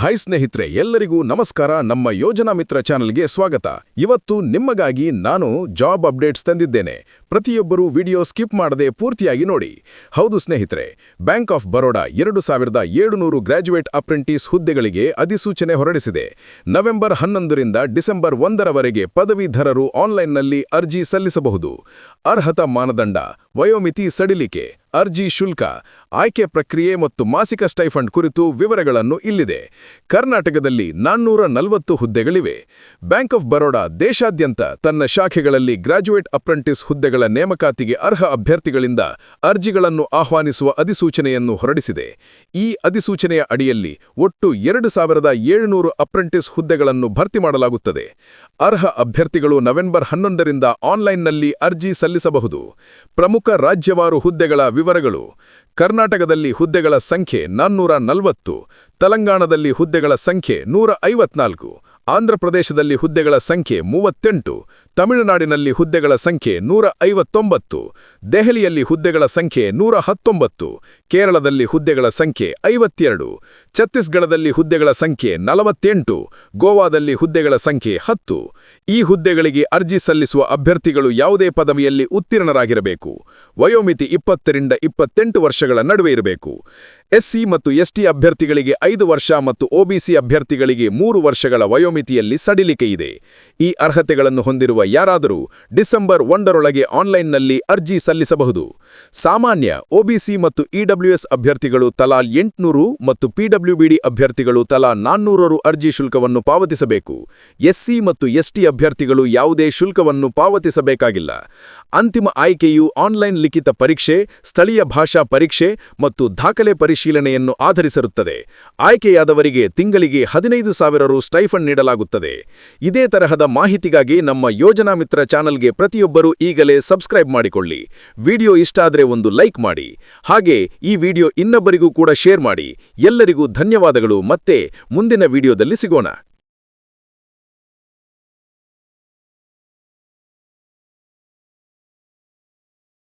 Hi ಸ್ನೇಹಿತರೆ, ಎಲ್ಲರಿಗೂ ನಮಸ್ಕಾರ. ನಮ್ಮ ಯೋಜನಾ ಮಿತ್ರ ಚಾನೆಲ್ಗೆ ಸ್ವಾಗತ. ಇವತ್ತು ನಿಮ್ಮಗಾಗಿ ನಾನು ಜಾಬ್ ಅಪ್ಡೇಟ್ಸ್ ತಂದಿದ್ದೇನೆ. ಪ್ರತಿಯೊಬ್ಬರೂ ವಿಡಿಯೋ ಸ್ಕಿಪ್ ಮಾಡದೆ ಪೂರ್ತಿಯಾಗಿ ನೋಡಿ. ಹೌದು ಸ್ನೇಹಿತರೆ, ಬ್ಯಾಂಕ್ ಆಫ್ ಬರೋಡಾ ಎರಡು ಸಾವಿರದ ಏಳುನೂರು ಗ್ರಾಜ್ಯುಯೇಟ್ ಅಪ್ರೆಂಟಿಸ್ ಹುದ್ದೆಗಳಿಗೆ ಅಧಿಸೂಚನೆ ಹೊರಡಿಸಿದೆ. ನವೆಂಬರ್ ಹನ್ನೊಂದರಿಂದ ಡಿಸೆಂಬರ್ ಒಂದರವರೆಗೆ ಪದವೀಧರರು ಆನ್ಲೈನ್ನಲ್ಲಿ ಅರ್ಜಿ ಸಲ್ಲಿಸಬಹುದು. ಅರ್ಹತಾ ಮಾನದಂಡ ವಯೋಮಿತಿ ಸಡಿಲಿಕೆ, ಅರ್ಜಿ ಶುಲ್ಕ, ಆಯ್ಕೆ ಪ್ರಕ್ರಿಯೆ ಮತ್ತು ಮಾಸಿಕ ಸ್ಟೈಫಂಡ್ ಕುರಿತು ವಿವರಗಳನ್ನು ಇಲ್ಲಿದೆ. ಕರ್ನಾಟಕದಲ್ಲಿ ನಾನ್ನೂರ ನಲವತ್ತು ಹುದ್ದೆಗಳಿವೆ. ಬ್ಯಾಂಕ್ ಆಫ್ ಬರೋಡಾ ದೇಶಾದ್ಯಂತ ತನ್ನ ಶಾಖೆಗಳಲ್ಲಿ ಗ್ರಾಜ್ಯುಯೇಟ್ ಅಪ್ರೆಂಟಿಸ್ ಹುದ್ದೆಗಳ ನೇಮಕಾತಿಗೆ ಅರ್ಹ ಅಭ್ಯರ್ಥಿಗಳಿಂದ ಅರ್ಜಿಗಳನ್ನು ಆಹ್ವಾನಿಸುವ ಅಧಿಸೂಚನೆಯನ್ನು ಹೊರಡಿಸಿದೆ. ಈ ಅಧಿಸೂಚನೆಯ ಅಡಿಯಲ್ಲಿ ಒಟ್ಟು ಎರಡು ಸಾವಿರದ ಏಳುನೂರು ಅಪ್ರೆಂಟಿಸ್ ಹುದ್ದೆಗಳನ್ನು ಭರ್ತಿ ಮಾಡಲಾಗುತ್ತದೆ. ಅರ್ಹ ಅಭ್ಯರ್ಥಿಗಳು ನವೆಂಬರ್ ಹನ್ನೊಂದರಿಂದ ಆನ್ಲೈನ್ನಲ್ಲಿ ಅರ್ಜಿ ಸಲ್ಲಿಸಬಹುದು. ಪ್ರಮುಖ ರಾಜ್ಯವಾರು ಹುದ್ದೆಗಳ ವಿವರಗಳು. ಕರ್ನಾಟಕದಲ್ಲಿ ಹುದ್ದೆಗಳ ಸಂಖ್ಯೆ ನಾನ್ನೂರ ನಲವತ್ತು ತೆಲಂಗಾಣದಲ್ಲಿ ಹುದ್ದೆಗಳ ಸಂಖ್ಯೆ ನೂರ ಐವತ್ನಾಲ್ಕು ಆಂಧ್ರಪ್ರದೇಶದಲ್ಲಿ ಹುದ್ದೆಗಳ ಸಂಖ್ಯೆ ಮೂವತ್ತೆಂಟು, ತಮಿಳುನಾಡಿನಲ್ಲಿ ಹುದ್ದೆಗಳ ಸಂಖ್ಯೆ ನೂರ ಐವತ್ತೊಂಬತ್ತು ದೆಹಲಿಯಲ್ಲಿ ಹುದ್ದೆಗಳ ಸಂಖ್ಯೆ ನೂರ ಹತ್ತೊಂಬತ್ತು ಕೇರಳದಲ್ಲಿ ಹುದ್ದೆಗಳ ಸಂಖ್ಯೆ ಐವತ್ತೆರಡು, ಛತ್ತೀಸ್ಗಢದಲ್ಲಿ ಹುದ್ದೆಗಳ ಸಂಖ್ಯೆ ನಲವತ್ತೆಂಟು, ಗೋವಾದಲ್ಲಿ ಹುದ್ದೆಗಳ ಸಂಖ್ಯೆ ಹತ್ತು. ಈ ಹುದ್ದೆಗಳಿಗೆ ಅರ್ಜಿ ಸಲ್ಲಿಸುವ ಅಭ್ಯರ್ಥಿಗಳು ಯಾವುದೇ ಪದವಿಯಲ್ಲಿ ಉತ್ತೀರ್ಣರಾಗಿರಬೇಕು. ವಯೋಮಿತಿ ಇಪ್ಪತ್ತರಿಂದ ಇಪ್ಪತ್ತೆಂಟು ವರ್ಷಗಳ ನಡುವೆ ಇರಬೇಕು. ಎಸ್ಸಿ ಮತ್ತು ಎಸ್ಟಿ ಅಭ್ಯರ್ಥಿಗಳಿಗೆ ಐದು ವರ್ಷ ಮತ್ತು ಒಬಿಸಿ ಅಭ್ಯರ್ಥಿಗಳಿಗೆ ಮೂರು ವರ್ಷಗಳ ವಯೋಮಿತಿಯಲ್ಲಿ ಸಡಿಲಿಕೆ ಇದೆ. ಈ ಅರ್ಹತೆಗಳನ್ನು ಹೊಂದಿರುವ ಯಾರಾದರೂ ಡಿಸೆಂಬರ್ ಒಂದರೊಳಗೆ ಆನ್ಲೈನ್ನಲ್ಲಿ ಅರ್ಜಿ ಸಲ್ಲಿಸಬಹುದು. ಸಾಮಾನ್ಯ ಒಬಿಸಿ ಮತ್ತು ಇಡಬ್ಲ್ಯೂಎಸ್ ಅಭ್ಯರ್ಥಿಗಳು ತಲಾ ಎಂಟುನೂರು ಮತ್ತು ಪಿಡಬ್ಲ್ಯೂಬಿಡಿ ಅಭ್ಯರ್ಥಿಗಳು ತಲಾ ನಾನ್ನೂರರು ಅರ್ಜಿ ಶುಲ್ಕವನ್ನು ಪಾವತಿಸಬೇಕು. ಎಸ್ಸಿ ಮತ್ತು ಎಸ್ಟಿ ಅಭ್ಯರ್ಥಿಗಳು ಯಾವುದೇ ಶುಲ್ಕವನ್ನು ಪಾವತಿಸಬೇಕಾಗಿಲ್ಲ. ಅಂತಿಮ ಆಯ್ಕೆಯು ಆನ್ಲೈನ್ ಲಿಖಿತ ಪರೀಕ್ಷೆ, ಸ್ಥಳೀಯ ಭಾಷಾ ಪರೀಕ್ಷೆ ಮತ್ತು ದಾಖಲೆ ಪರಿಶೀಲನೆಯನ್ನು ಆಧರಿಸಿರುತ್ತದೆ. ಆಯ್ಕೆಯಾದವರಿಗೆ ತಿಂಗಳಿಗೆ ಹದಿನೈದು ಸಾವಿರ ರು ಸ್ಟೈಫಂಡ್ ನೀಡಲಾಗುತ್ತದೆ. ಇದೇ ತರಹದ ಮಾಹಿತಿಗಾಗಿ ನಮ್ಮ ಯೋಜನಾ ಮಿತ್ರ ಚಾನಲ್ಗೆ ಪ್ರತಿಯೊಬ್ಬರೂ ಈಗಲೇ ಸಬ್ಸ್ಕ್ರೈಬ್ ಮಾಡಿಕೊಳ್ಳಿ. ವಿಡಿಯೋ ಇಷ್ಟ ಆದರೆ ಒಂದು ಲೈಕ್ ಮಾಡಿ. ಹಾಗೆ ಈ ವಿಡಿಯೋ ಇನ್ನೊಬ್ಬರಿಗೂ ಕೂಡ ಶೇರ್ ಮಾಡಿ. ಎಲ್ಲರಿಗೂ ಧನ್ಯವಾದಗಳು. ಮತ್ತೆ ಮುಂದಿನ ವಿಡಿಯೋದಲ್ಲಿ ಸಿಗೋಣ.